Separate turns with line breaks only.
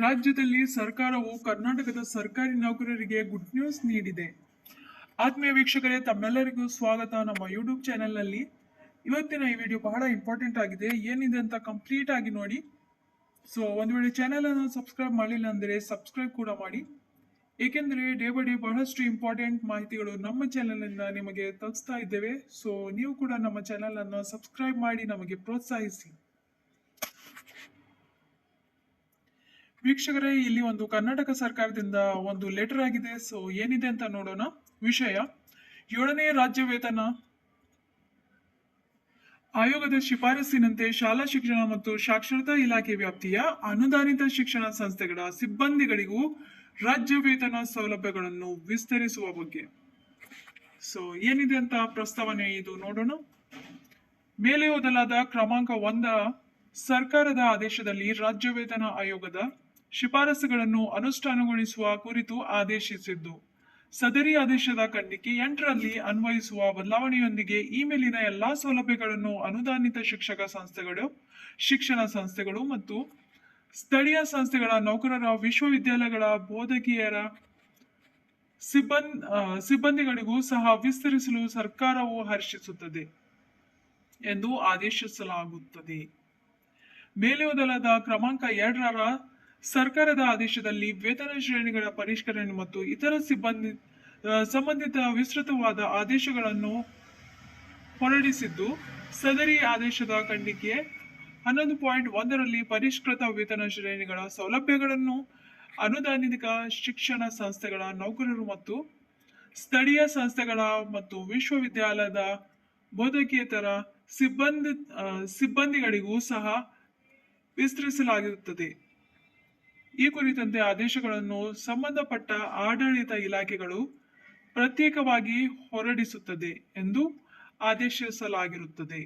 ರಾಜ್ಯದಲ್ಲಿ ಸರ್ಕಾರವು ಕರ್ನಾಟಕದ ಸರ್ಕಾರಿ ನೌಕರರಿಗೆ ಗುಡ್ ನ್ಯೂಸ್ ನೀಡಿದೆ. ಆತ್ಮೀಯ ವೀಕ್ಷಕರೇ, ತಮ್ಮೆಲ್ಲರಿಗೂ ಸ್ವಾಗತ. ನಮ್ಮ ಯೂಟ್ಯೂಬ್ ಚಾನೆಲ್ನಲ್ಲಿ ಇವತ್ತಿನ ಈ ವಿಡಿಯೋ ಬಹಳ ಇಂಪಾರ್ಟೆಂಟ್ ಆಗಿದೆ. ಏನಿದೆ ಅಂತ ಕಂಪ್ಲೀಟ್ ಆಗಿ ನೋಡಿ. ಸೊ ಒಂದು ವೇಳೆ ಚಾನೆಲ್ ಅನ್ನು ಸಬ್ಸ್ಕ್ರೈಬ್ ಮಾಡಲಿಲ್ಲ ಅಂದರೆ ಸಬ್ಸ್ಕ್ರೈಬ್ ಕೂಡ ಮಾಡಿ. ಏಕೆಂದರೆ ಡೇ ಬೈ ಡೇ ಬಹಳಷ್ಟು ಇಂಪಾರ್ಟೆಂಟ್ ಮಾಹಿತಿಗಳು ನಮ್ಮ ಚಾನೆಲ್ನಿಂದ ನಿಮಗೆ ತಲುಪಿಸ್ತಾ ಇದ್ದೇವೆ. ಸೊ ನೀವು ಕೂಡ ನಮ್ಮ ಚಾನೆಲ್ ಅನ್ನು ಸಬ್ಸ್ಕ್ರೈಬ್ ಮಾಡಿ, ನಮಗೆ ಪ್ರೋತ್ಸಾಹಿಸಿ. ವೀಕ್ಷಕರೇ, ಇಲ್ಲಿ ಒಂದು ಕರ್ನಾಟಕ ಸರ್ಕಾರದಿಂದ ಒಂದು ಲೆಟರ್ ಆಗಿದೆ. ಸೊ ಏನಿದೆ ಅಂತ ನೋಡೋಣ. ವಿಷಯ, ಏಳನೇ ರಾಜ್ಯ ವೇತನ ಆಯೋಗದ ಶಿಫಾರಸ್ಸಿನಂತೆ ಶಾಲಾ ಶಿಕ್ಷಣ ಮತ್ತು ಸಾಕ್ಷರತಾ ಇಲಾಖೆ ವ್ಯಾಪ್ತಿಯ ಅನುದಾನಿತ ಶಿಕ್ಷಣ ಸಂಸ್ಥೆಗಳ ಸಿಬ್ಬಂದಿಗಳಿಗೂ ರಾಜ್ಯ ವೇತನ ಸೌಲಭ್ಯಗಳನ್ನು ವಿಸ್ತರಿಸುವ ಬಗ್ಗೆ. ಸೊ ಏನಿದೆ ಅಂತ ಪ್ರಸ್ತಾವನೆ ಇದು ನೋಡೋಣ. ಮೇಲೆ ಓದಲಾದ ಕ್ರಮಾಂಕ ಒಂದ, ಸರ್ಕಾರದ ಆದೇಶದಲ್ಲಿ ರಾಜ್ಯ ವೇತನ ಆಯೋಗದ ಶಿಫಾರಸುಗಳನ್ನು ಅನುಷ್ಠಾನಗೊಳಿಸುವ ಕುರಿತು ಆದೇಶಿಸಿದ್ದು. ಸದರಿ ಆದೇಶದ ಖಂಡಿಕೆ ಎಂಟರಲ್ಲಿ ಅನ್ವಯಿಸುವ ಬದಲಾವಣೆಯೊಂದಿಗೆ ಈ ಮೇಲಿನ ಎಲ್ಲಾ ಸೌಲಭ್ಯಗಳನ್ನು ಅನುದಾನಿತ ಶಿಕ್ಷಕ ಸಂಸ್ಥೆಗಳು, ಶಿಕ್ಷಣ ಸಂಸ್ಥೆಗಳು ಮತ್ತು ಸ್ಥಳೀಯ ಸಂಸ್ಥೆಗಳ ನೌಕರರ ವಿಶ್ವವಿದ್ಯಾಲಯಗಳ ಬೋಧಕಿಯರ ಸಿಬ್ಬಂದಿ ಸಿಬ್ಬಂದಿಗಳಿಗೂ ಸಹ ವಿಸ್ತರಿಸಲು ಸರ್ಕಾರವು ಹರ್ಷಿಸುತ್ತದೆ ಎಂದು ಆದೇಶಿಸಲಾಗುತ್ತದೆ. ಮೇಲೆ ಕ್ರಮಾಂಕ ಎರಡರ ಸರ್ಕಾರದ ಆದೇಶದಲ್ಲಿ ವೇತನ ಶ್ರೇಣಿಗಳ ಪರಿಷ್ಕರಣೆ ಮತ್ತು ಇತರ ಸಿಬ್ಬಂದಿ ಸಂಬಂಧಿತ ವಿಸ್ತೃತವಾದ ಆದೇಶಗಳನ್ನು ಹೊರಡಿಸಿದ್ದು, ಸದರಿ ಆದೇಶದ ಖಂಡಿಕೆ ಹನ್ನೊಂದು ಪಾಯಿಂಟ್ ಒಂದರಲ್ಲಿ ಪರಿಷ್ಕೃತ ವೇತನ ಶ್ರೇಣಿಗಳ ಸೌಲಭ್ಯಗಳನ್ನು ಅನುದಾನಿತ ಶಿಕ್ಷಣ ಸಂಸ್ಥೆಗಳ ನೌಕರರು ಮತ್ತು ಸ್ಥಳೀಯ ಸಂಸ್ಥೆಗಳ ಮತ್ತು ವಿಶ್ವವಿದ್ಯಾಲಯದ ಬೋಧಕೇತರ ಸಿಬ್ಬಂದಿ ಸಿಬ್ಬಂದಿಗಳಿಗೂ ಸಹ ವಿಸ್ತರಿಸಲಾಗಿರುತ್ತದೆ ಈ ಕುರಿತಂತೆ ಆದೇಶಗಳನ್ನು ಸಂಬಂಧಪಟ್ಟ ಆಡಳಿತ ಇಲಾಖೆಗಳು ಪ್ರತ್ಯೇಕವಾಗಿ ಹೊರಡಿಸುತ್ತದೆ ಎಂದು ಆದೇಶಿಸಲಾಗಿರುತ್ತದೆ.